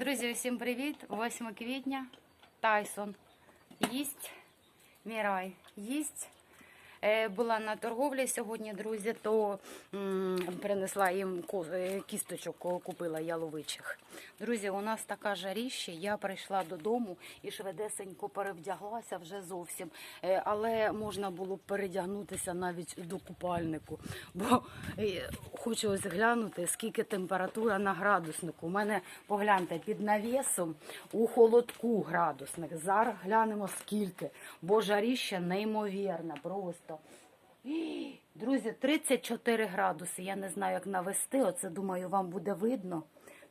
Друзі, усім привіт! 8 квітня. Тайсон їсть. Мірай їсть. Е, Була на торговлі сьогодні, друзі, то принесла їм е, кісточок, купила яловичих. Друзі, у нас така жаріща. Я прийшла додому і швидесенько перевдяглася вже зовсім. Е, Але можна було передягнутися навіть до купальнику. Бо е, хочу ось глянути, скільки температура на градуснику. У мене погляньте під навісом у холодку градусник. Зараз глянемо скільки. Бо жаріща неймовірна, просто. Ій, Друзі, 34 градуси. Я не знаю, як навести. Оце думаю, вам буде видно.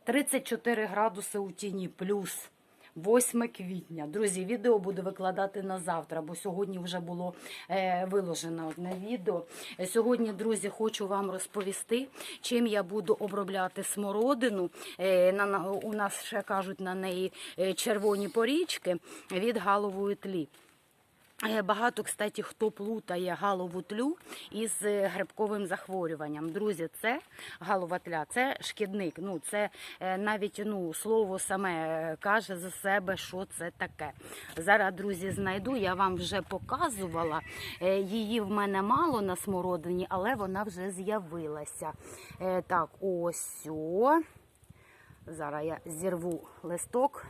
34 градуси у тіні плюс. 8 квітня. Друзі, відео буду викладати на завтра, бо сьогодні вже було е, виложено одне відео. Сьогодні, друзі, хочу вам розповісти, чим я буду обробляти смородину. Е, на- у нас ще кажуть на неї е, червоні порічки від галової тлі. Е, Багато, кстати, хто плутає галову тлю із е, грибковим захворюванням. Друзі, це галова тля, це шкідник. Ну, це е, навіть ну, слово саме каже за себе, що це таке. Зараз, друзі, знайду. Я вам вже показувала. Її в мене мало на смородині, але вона вже з'явилася. Так, ось. О. Зараз я зірву листок.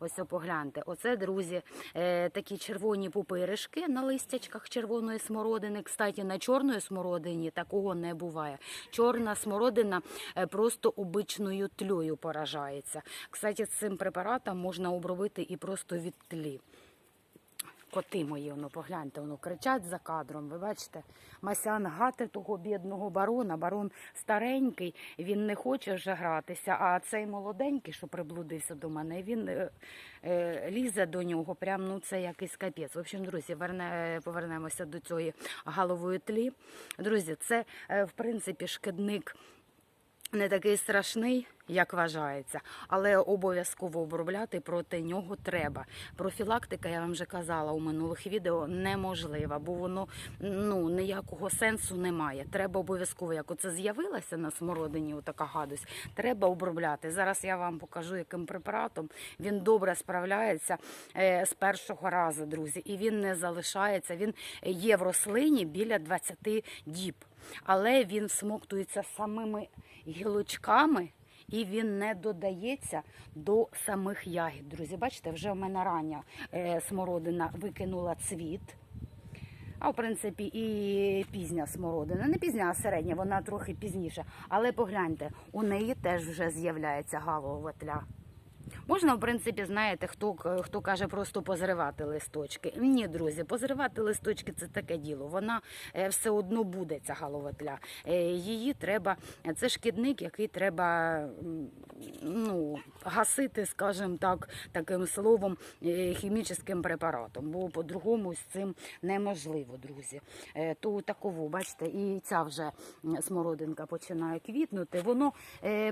Ось погляньте. Оце, друзі, е, такі червоні пупиришки на листячках червоної смородини. Кстати, на чорної смородині такого не буває. Чорна смородина е, просто обичною тлею поражається. Кстати, цим препаратом можна обробити і просто від тлі. Коти мої, воно погляньте, воно кричать за кадром. Ви бачите, Масян гати того бідного барона. Барон старенький, він не хоче вже гратися. А цей молоденький, що приблудився до мене, він е, е, лізе до нього. Прям ну це якийсь капець. В общем, друзі, верне, повернемося до цієї галової тлі. Друзі, це е, в принципі шкідник не такий страшний, як вважається, але обов'язково обробляти проти нього треба. Профілактика, я вам вже казала у минулих відео, неможлива, бо воно ну ніякого сенсу немає. Треба обов'язково, як оце з'явилося на смородині, отака гадость, треба обробляти. Зараз я вам покажу, яким препаратом він добре справляється е, з першого разу, друзі, і він не залишається. Він є в рослині біля 20 діб, але він всмоктується самими гілочками. І він не додається до самих ягід. Друзі, бачите, вже в мене рання е, смородина викинула цвіт. А в принципі, і пізня смородина. Не пізня, а середня, вона трохи пізніше. Але погляньте, у неї теж вже з'являється галова тля. Можна, в принципі, знаєте, хто, хто каже просто позривати листочки. Ні, друзі, позривати листочки це таке діло. Вона е, все одно буде, ця галоватля. Е, Її треба, це шкідник, який треба ну, гасити, скажімо так, таким словом, е, хімічним препаратом, бо по-другому з цим неможливо, друзі. То таково, бачите, і ця вже смородинка починає квітнути. Воно,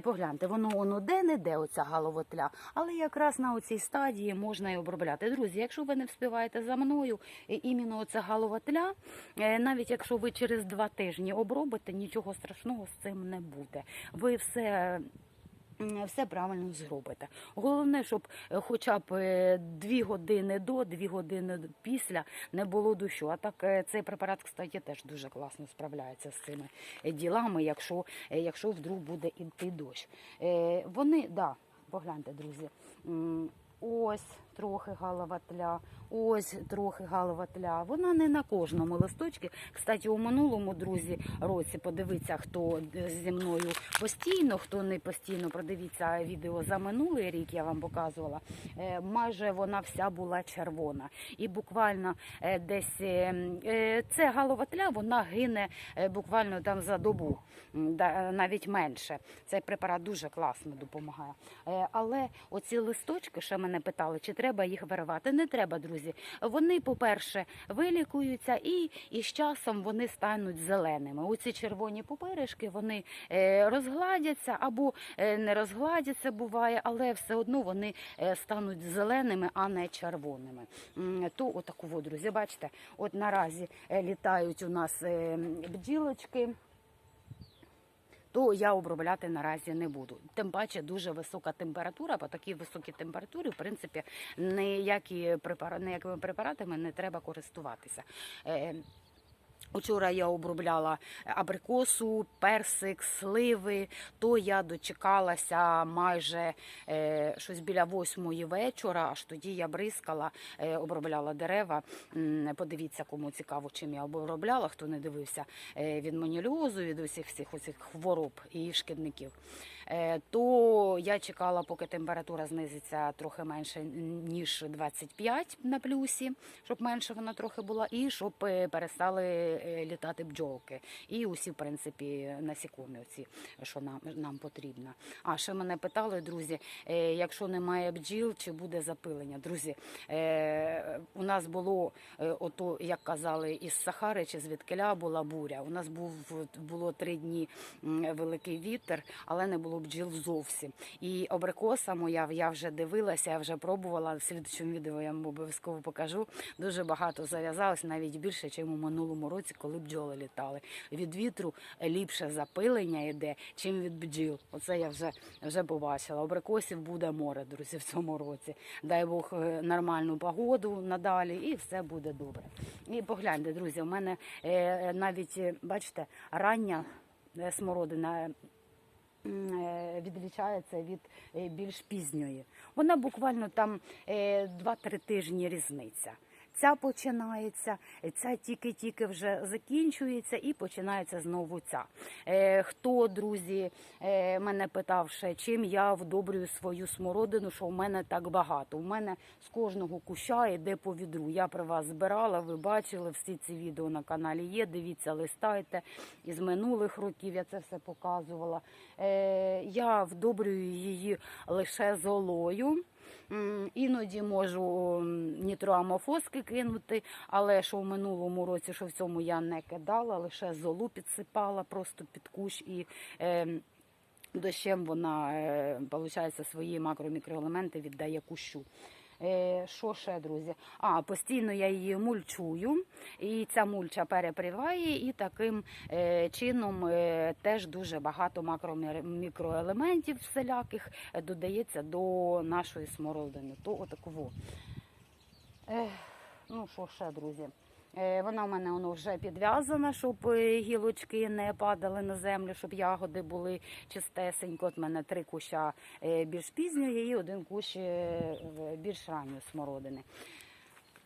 погляньте, воно воно де-не-де, оця галовотля, але якраз на оцій стадії можна і обробляти. Друзі, якщо ви не вспіваєте за мною, іменно оця галовотля, е, навіть якщо ви через два тижні обробите, нічого страшного з цим не буде. Ви все все правильно зробите. Головне, щоб е, хоча б е, дві години до, дві години після не було дощу. А так цей препарат, кстати, теж дуже класно справляється з цими ділами, якщо, якщо вдруг буде йти дощ. Вони, да, погляньте, друзі. Ось трохи галова тля, ось трохи галова тля. Вона не на кожному листочці. Кстати, у минулому друзі році подивіться, хто зі мною постійно, хто не постійно, продивіться відео за минулий рік. Я вам показувала. Е, Майже вона вся була червона. І буквально е, десь е, це галова тля, вона гине буквально там за добу, навіть менше. Цей препарат дуже класно допомагає. Але оці листочки, ще мене питали, чи треба їх виривати. Не треба, друзі. Вони, по-перше, вилікуються і, і з часом вони стануть зеленими. Оці червоні пупиришки вони е, розгладяться або е, не розгладяться, буває, але все одно вони е, стануть зеленими, а не червоними. То отаково, друзі, бачите, от наразі літають у нас бджілочки. То я обробляти наразі не буду. Тим паче дуже висока температура. По такій високій температурі, в принципі, ніякі препарати, ніякими препаратами не треба користуватися. Е, Учора я обробляла абрикосу, персик, сливи. То я дочекалася майже е, щось біля восьмої вечора. Аж тоді я бризкала, е, обробляла дерева. Подивіться, кому цікаво, чим я обробляла, хто не дивився е, від моніліозу, від усіх всіх оцих хвороб і шкідників. Е, То я чекала, поки температура знизиться трохи менше ніж 25 на плюсі, щоб менше вона трохи була, і щоб е, перестали е, літати бджолки. І усі, в принципі, насікомі, оці, що нам, нам потрібно. А ще мене питали, друзі, е, якщо немає бджіл, чи буде запилення? Друзі, е, у нас було е, ото, як казали, із Сахари чи звідкиля була буря. У нас був було три дні великий вітер, але не було бджіл зовсім. І абрикоса моя, я вже дивилася, я вже пробувала. В слідчому відео я вам обов'язково покажу. Дуже багато зав'язалось, навіть більше, ніж у минулому році, коли бджоли літали. Від вітру ліпше запилення йде, чим від бджіл. Оце я вже, вже побачила. Абрикосів буде море, друзі, в цьому році. Дай Бог е, нормальну погоду надалі, і все буде добре. І погляньте, друзі, у мене е, навіть е, бачите, рання смородина відлічається від більш пізньої. Вона буквально там е, 2-3 тижні різниця. Ця починається, ця тільки-тільки вже закінчується і починається знову ця. Е, хто, друзі, е, мене питав ще, чим я вдобрюю свою смородину, що в мене так багато. У мене з кожного куща йде по відру. Я при вас збирала, ви бачили, всі ці відео на каналі є. Дивіться, листайте. Із минулих років я це все показувала. Е, я вдобрюю її лише золою. Іноді можу нітроамофоски кинути, але що в минулому році, що в цьому я не кидала, лише золу підсипала просто під кущ і е, дощем вона, е, виходить, свої макро-мікроелементи віддає кущу. Е, Що ще, друзі? А, постійно я її мульчую, і ця мульча переприває, і таким е, чином е, теж дуже багато макро-мікроелементів всіляких додається до нашої смородини. То отаково. Е, ну що ще, друзі? Е, Вона в мене воно вже підв'язана, щоб е, гілочки не падали на землю, щоб ягоди були чистесенько. От в мене три куща е, більш пізньої і один кущ більш ранньої смородини.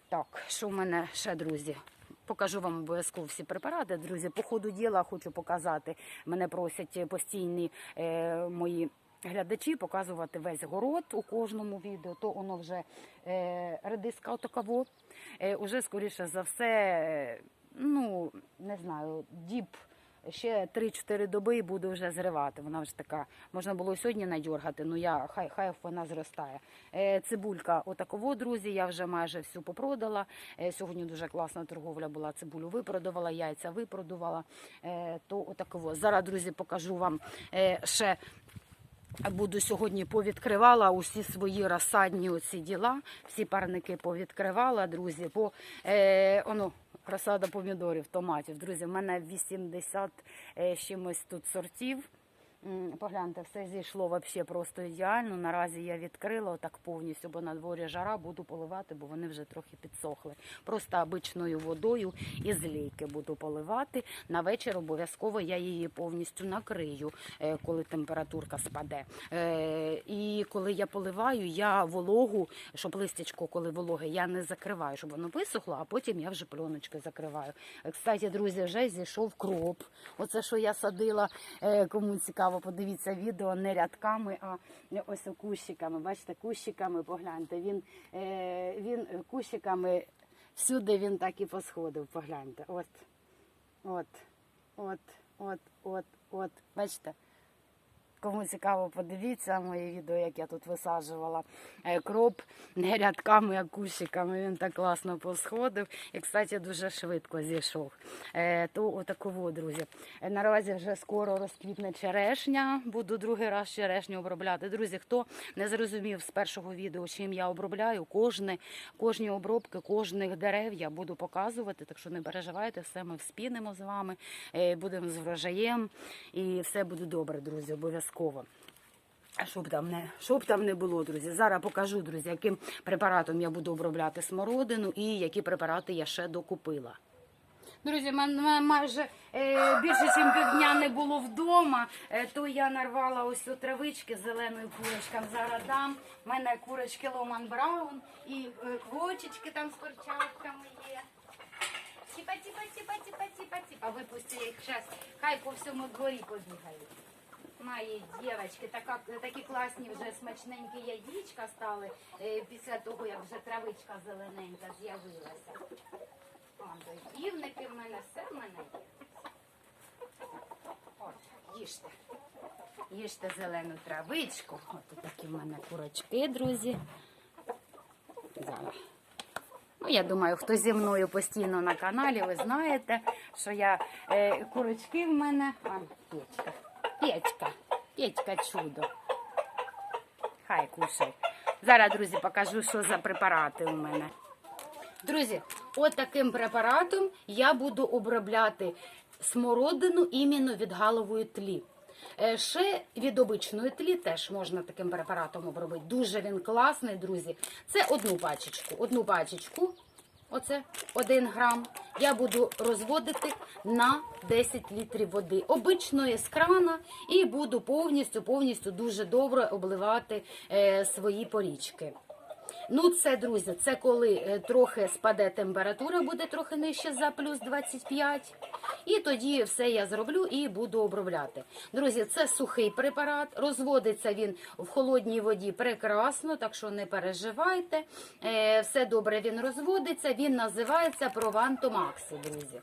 Так, що в мене ще, друзі? Покажу вам обов'язково всі препарати, друзі. По ходу діла хочу показати. Мене просять постійні е, мої глядачі показувати весь город у кожному відео. То воно вже е, редиска отакаво. Е, уже скоріше за все, е, ну не знаю, діб. Ще 3-4 доби і буду вже зривати. Вона вже така. Можна було сьогодні надьоргати, ну я хай хай вона зростає. Е, цибулька, отаково, друзі, я вже майже всю попродала. Сьогодні дуже класна торговля була. Цибулю випродувала, яйця випродувала. То отаково. Зараз, друзі, покажу вам ще. Буду сьогодні повідкривала усі свої розсадні оці діла, всі парники повідкривала, друзі. По е, оно, розсада помідорів, томатів. Друзі, в мене 80 е, чимось тут сортів. Погляньте, все зійшло вообще просто ідеально. Наразі я відкрила так повністю, бо на дворі жара буду поливати, бо вони вже трохи підсохли. Просто обичною водою із лейки буду поливати. На вечір обов'язково я її повністю накрию, е, коли температурка спаде. Е, І коли я поливаю, я вологу, щоб листячко, коли вологе, я не закриваю, щоб воно висохло, а потім я вже пленочкою закриваю. Е, Кстати, друзі, вже зійшов кроп. Оце, що я садила, кому цікаво, подивіться відео не рядками, а ось кущиками. Бачите, кущиками, погляньте. Він, е, він кущиками всюди він так і посходив. Погляньте. От, от, от, от, от, от. Бачите? Кому цікаво, подивіться моє відео, як я тут висаджувала е, кроп не рядками, а кущиками. Він так класно посходив і, кстати, дуже швидко зійшов. Е, То отаково, друзі. Е, Наразі вже скоро розквітне черешня. Буду другий раз черешню обробляти. Друзі, хто не зрозумів з першого відео, чим я обробляю, кожне, кожні обробки, кожних дерев я буду показувати. Так що не переживайте, все ми вспінемо з вами, будемо з врожаєм і все буде добре, друзі, обов'язково. А щоб там не щоб там не було, друзі. Зараз покажу, друзі, яким препаратом я буду обробляти смородину і які препарати я ще докупила. Друзі, мене майже е, більше, ніж півдня не було вдома, е, то я нарвала ось у травички з зеленою курочкам. Зараз дам. У мене курочки Ломан Браун і е, квочечки там з перчатками є. Тіпа, тіпа, тіпа, тіпа, тіпа, тіпа. Випусти їх зараз. Хай по всьому дворі побігають. Мої дівчатки, така, такі класні вже смачненькі яєчка стали е, після того, як вже травичка зелененька з'явилася. Півники в мене, все в мене є. От, їжте. Їжте зелену травичку. От такі в мене курочки, друзі. Ну, я думаю, хто зі мною постійно на каналі, ви знаєте, що я е, курочки в мене. А, печка. Печка. Печка чудо. Хай кушай. Зараз, друзі, покажу, що за препарати у мене. Друзі, от таким препаратом я буду обробляти смородину іменно від галової тлі. Е, Ще від обичної тлі теж можна таким препаратом обробити. Дуже він класний, друзі. Це одну пачечку. Одну пачечку, оце 1 грам, я буду розводити на 10 літрів води. Обичної з крана і буду повністю, повністю дуже добре обливати е, свої порічки. Ну, це, друзі, це коли е, трохи спаде температура, буде трохи нижче за плюс 25. І тоді все я зроблю і буду обробляти. Друзі, це сухий препарат. Розводиться він в холодній воді прекрасно, так що не переживайте. Е, Все добре він розводиться. Він називається Провантомакси, друзі.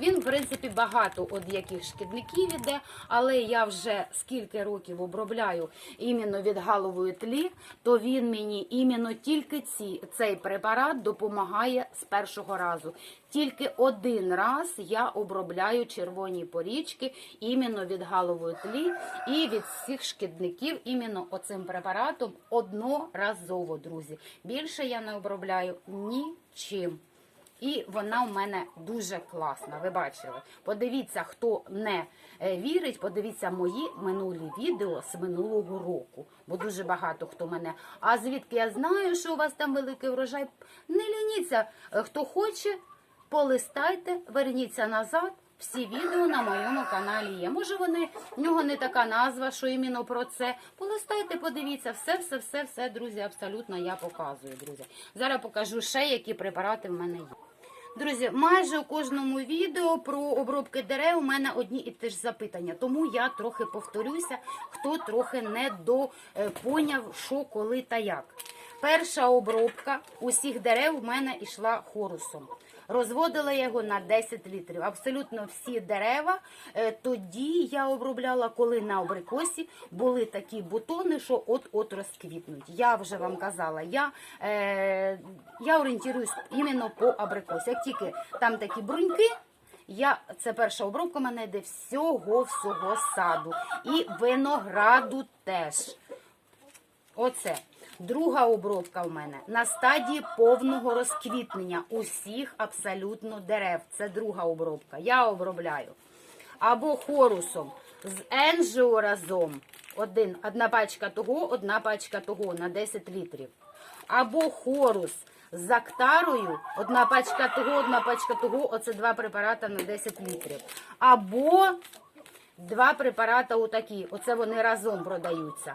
Він, в принципі, багато від яких шкідників іде, але я вже скільки років обробляю іменно від галової тлі, то він мені іменно тільки ці, цей препарат допомагає з першого разу. Тільки один раз я обробляю червоні порічки іменно від галової тлі і від всіх шкідників іменно оцим препаратом одноразово, друзі. Більше я не обробляю нічим. І вона у мене дуже класна. Ви бачили. Подивіться, хто не е, вірить, подивіться мої минулі відео з минулого року. Бо дуже багато хто мене. А звідки я знаю, що у вас там великий врожай? Не лініться. Е, Хто хоче, полистайте, верніться назад. Всі відео на моєму каналі є. Може, вони в нього не така назва, що іменно про це. Полистайте, подивіться, все, все, все, все, друзі, абсолютно я показую, друзі. Зараз покажу ще, які препарати в мене є. Друзі, майже у кожному відео про обробки дерев у мене одні і ті ж запитання. Тому я трохи повторюся, хто трохи не допоняв, що, коли та як. Перша обробка усіх дерев у мене йшла хорусом. Розводила його на 10 літрів. Абсолютно всі дерева. Е, Тоді я обробляла, коли на абрикосі були такі бутони, що от-от розквітнуть. Я вже вам казала, я, е, я орієнтуюсь іменно по абрикосі. Як тільки там такі бруньки, я, це перша обробка в мене йде всього-всього саду. І винограду теж. Оце. Друга обробка в мене на стадії повного розквітнення усіх абсолютно дерев. Це друга обробка. Я обробляю. Або хорусом з енжіо разом. Один, одна пачка того, одна пачка того на 10 літрів. Або хорус з актарою, одна пачка того, одна пачка того. Оце два препарати на 10 літрів. Або два препарати отакі. Оце вони разом продаються.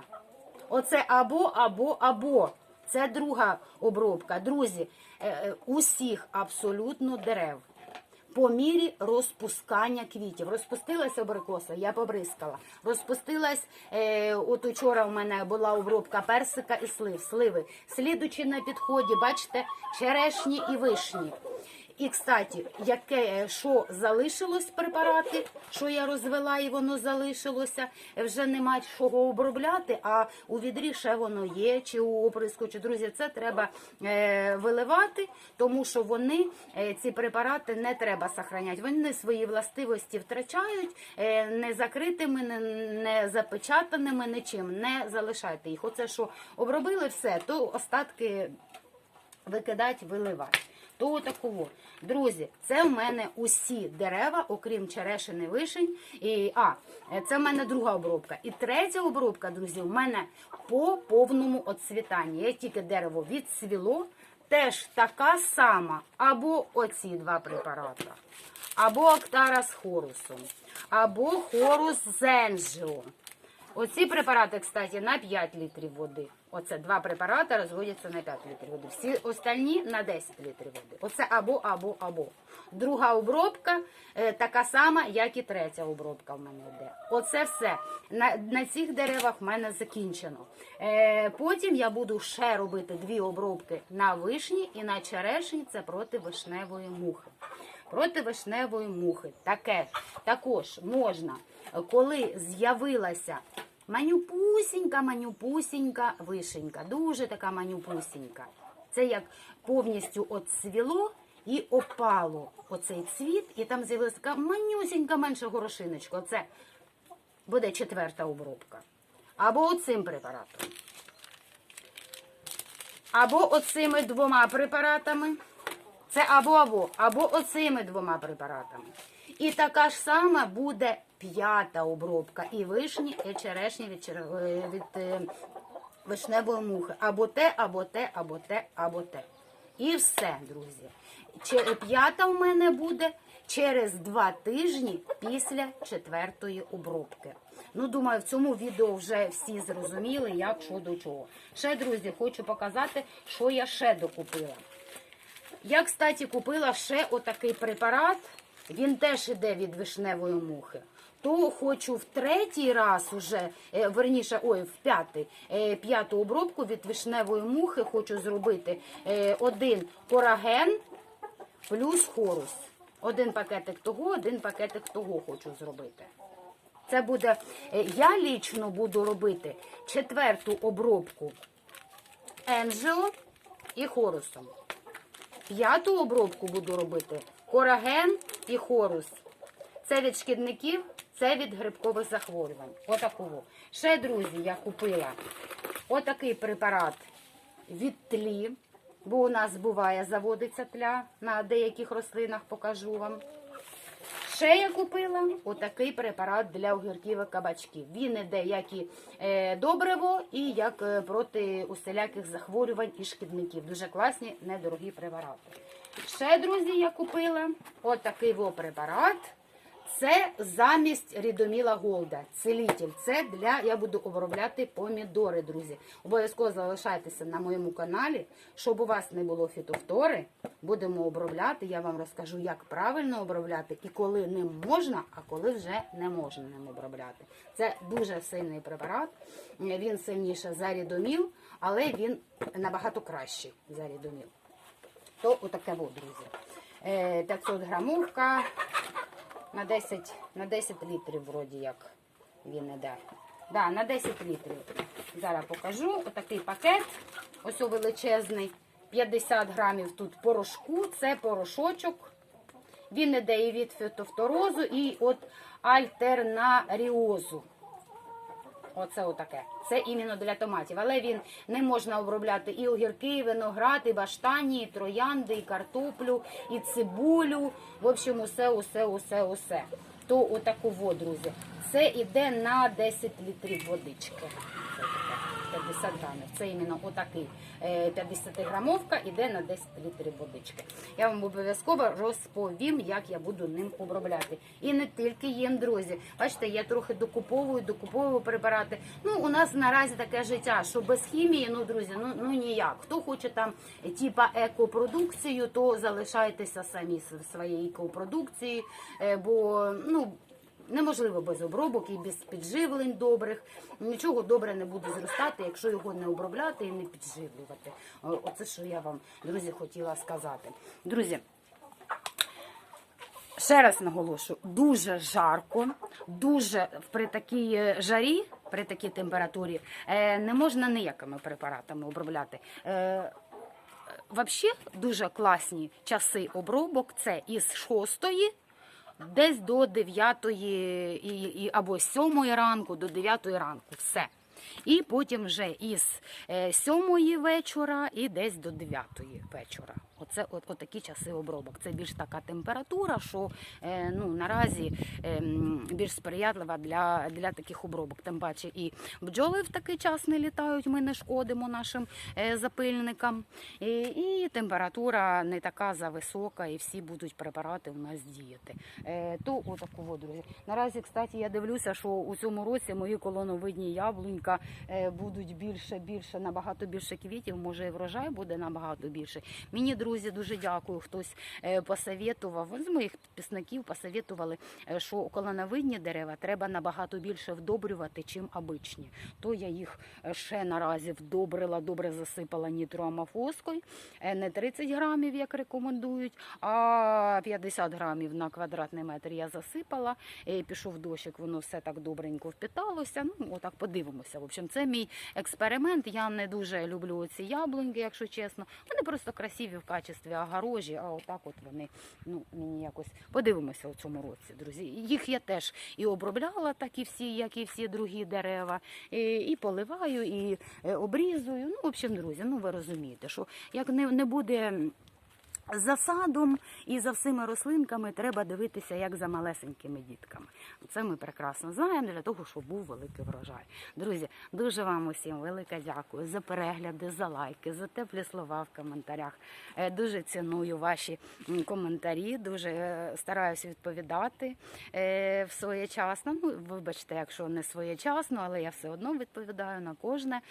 Оце або, або, або. Це друга обробка. Друзі, е, е, усіх абсолютно дерев. По мірі розпускання квітів. Розпустилася абрикоса, я побризкала. Розпустилась, е, от учора у мене була обробка персика і слив, сливи. Слідучи на підході, бачите, черешні і вишні. І, кстати, яке що залишилось препарати, що я розвела і воно залишилося, вже нема чого обробляти, а у відрі ще воно є, чи у оприску, чи друзі, це треба е, виливати, тому що вони е, ці препарати не треба сохраняти. Вони свої властивості втрачають е, не закритими, не, не запечатаними, нічим. Не залишайте їх. Оце що обробили все, то остатки викидать, виливати. То такого. Друзі, це в мене усі дерева, окрім черешини вишень. І, а, це в мене друга обробка. І третя обробка, друзі, в мене по повному оцвітанні. Як тільки дерево відцвіло, теж така сама. Або оці два препарати, або Актара з хорусом, або хорус з енджіо. Оці препарати, кстати, на 5 літрів води. Оце два препарати розводяться на 5 літрів води. Всі остальні на 10 літрів води. Оце або, або, або. Друга обробка е, така сама, як і третя обробка в мене йде. Оце все. На, на цих деревах в мене закінчено. Е, потім я буду ще робити дві обробки на вишні і на черешні. Це проти вишневої мухи. Проти вишневої мухи. Таке також можна, коли з'явилася манюпусінька, манюпусінька вишенька. Дуже така манюпусінька. Це як повністю оцвіло і опало оцей цвіт, і там з'явилася така манюсінька менша горошиночка. Оце буде четверта обробка. Або оцим препаратом. Або оцими двома препаратами. Це або або, або оцими двома препаратами. І така ж сама буде п'ята обробка. І вишні, і черешні від, е, від е, вишневої мухи. Або те, або те, або те, або те. І все, друзі. П'ята в мене буде через два тижні після четвертої обробки. Ну, думаю, в цьому відео вже всі зрозуміли, як що до чого. Ще, друзі, хочу показати, що я ще докупила. Я, кстати, купила ще отакий препарат. Він теж іде від вишневої мухи. То хочу в третій раз уже, е, верніше, ой, в п'ятий, е, п'яту обробку від вишневої мухи хочу зробити е, один кораген плюс хорус. Один пакетик того, один пакетик того хочу зробити. Це буде, я лічно буду робити четверту обробку Енджео і хорусом. П'яту обробку буду робити кораген і хорус. Це від шкідників, це від грибкових захворювань. Отакого. Ще, друзі, я купила отакий препарат від тлі, бо у нас буває заводиться тля на деяких рослинах, покажу вам. Ще я купила отакий препарат для огірків і кабачків. Він іде як і е, добриво, і як е, проти усіляких захворювань і шкідників. Дуже класні, недорогі препарати. Ще, друзі, я купила отакий препарат. Це замість рідоміла Голда. Целітель. Це для я буду обробляти помідори, друзі. Обов'язково залишайтеся на моєму каналі, щоб у вас не було фітофтори. Будемо обробляти. Я вам розкажу, як правильно обробляти і коли ним можна, а коли вже не можна ним обробляти. Це дуже сильний препарат. Він сильніше за рідоміл, але він набагато кращий за рідоміл. То отаке друзі. Е, 500 грамовка на 10, на 10 літрів, вроді як він іде. Да, на 10 літрів. Зараз покажу. Отакий пакет. Ось величезний. 50 грамів тут порошку. Це порошочок. Він іде і від фітофторозу, і від альтернаріозу. Оце отаке. Це іменно для томатів. Але він не можна обробляти і огірки, і виноград, і баштані, і троянди, і картоплю, і цибулю. В общем, усе, усе, усе, усе. То отаку воду, друзі. Це йде на 10 літрів водички. Це 50 грамів. Це іменно отакий. 50 грамовка іде на 10 літрів водички. Я вам обов'язково розповім, як я буду ним обробляти. І не тільки їм, друзі. Бачите, я трохи докуповую, докуповую препарати. Ну, у нас наразі таке життя, що без хімії, ну, друзі, ну, ну ніяк. Хто хоче там е, типа екопродукцію, то залишайтеся самі своєю екопродукцією, е, бо ну. Неможливо без обробок і без підживлень добрих. Нічого добре не буде зростати, якщо його не обробляти і не підживлювати. Оце що я вам, друзі, хотіла сказати. Друзі, Ще раз наголошую, дуже жарко, дуже при такій е, жарі, при такій температурі е, не можна ніякими препаратами обробляти. Е, Взагалі дуже класні часи обробок це із 6 десь до 9 і, або з 7 ранку до 9 ранку. Все. І потім вже із 7 вечора і десь до 9 вечора. Оце от, от такі часи обробок. Це більш така температура, що е, ну, наразі е, більш сприятлива для, для таких обробок. Тим паче і бджоли в такий час не літають, ми не шкодимо нашим е, запильникам. І, і температура не така зависока, і всі будуть препарати у нас діяти. Е, то отаку от, друзі. Наразі, кстати, я дивлюся, що у цьому році мої колоновидні яблунька е, будуть більше, більше, набагато більше квітів. Може, і врожай буде набагато більше. Мені, друзі, дуже дякую. Хтось е, посоветував з моїх підписників посоветували, е, що колоновидні дерева треба набагато більше вдобрювати, чим обичні. То я їх е, ще наразі вдобрила, добре засипала нітроамофоскою. Не 30 грамів, як рекомендують, а 50 грамів на квадратний метр я засипала. Пішов дощик, воно все так добренько впіталося. Ну, отак подивимося. В общем, це мій експеримент. Я не дуже люблю ці яблуньки, якщо чесно. Вони просто красиві в качестві огорожі, а отак от вони ну, мені якось подивимося у цьому році, друзі. Їх я теж і обробляла, так і всі, як і всі другі дерева, і, і поливаю, і е, обрізую. Ну, в общем, друзі, ну ви розумієте, що як не, не буде. За садом і за всіми рослинками треба дивитися, як за малесенькими дітками. Це ми прекрасно знаємо для того, щоб був великий врожай. Друзі, дуже вам усім велике дякую за перегляди, за лайки, за теплі слова в коментарях. Е, Дуже ціную ваші коментарі, дуже е, стараюся відповідати е, своєчасно. Ну, вибачте, якщо не своєчасно, але я все одно відповідаю на кожне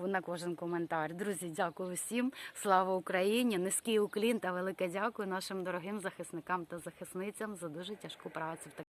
на кожен коментар. Друзі, дякую всім. Слава Україні! Низький уклін та велике дякую нашим дорогим захисникам та захисницям за дуже тяжку працю.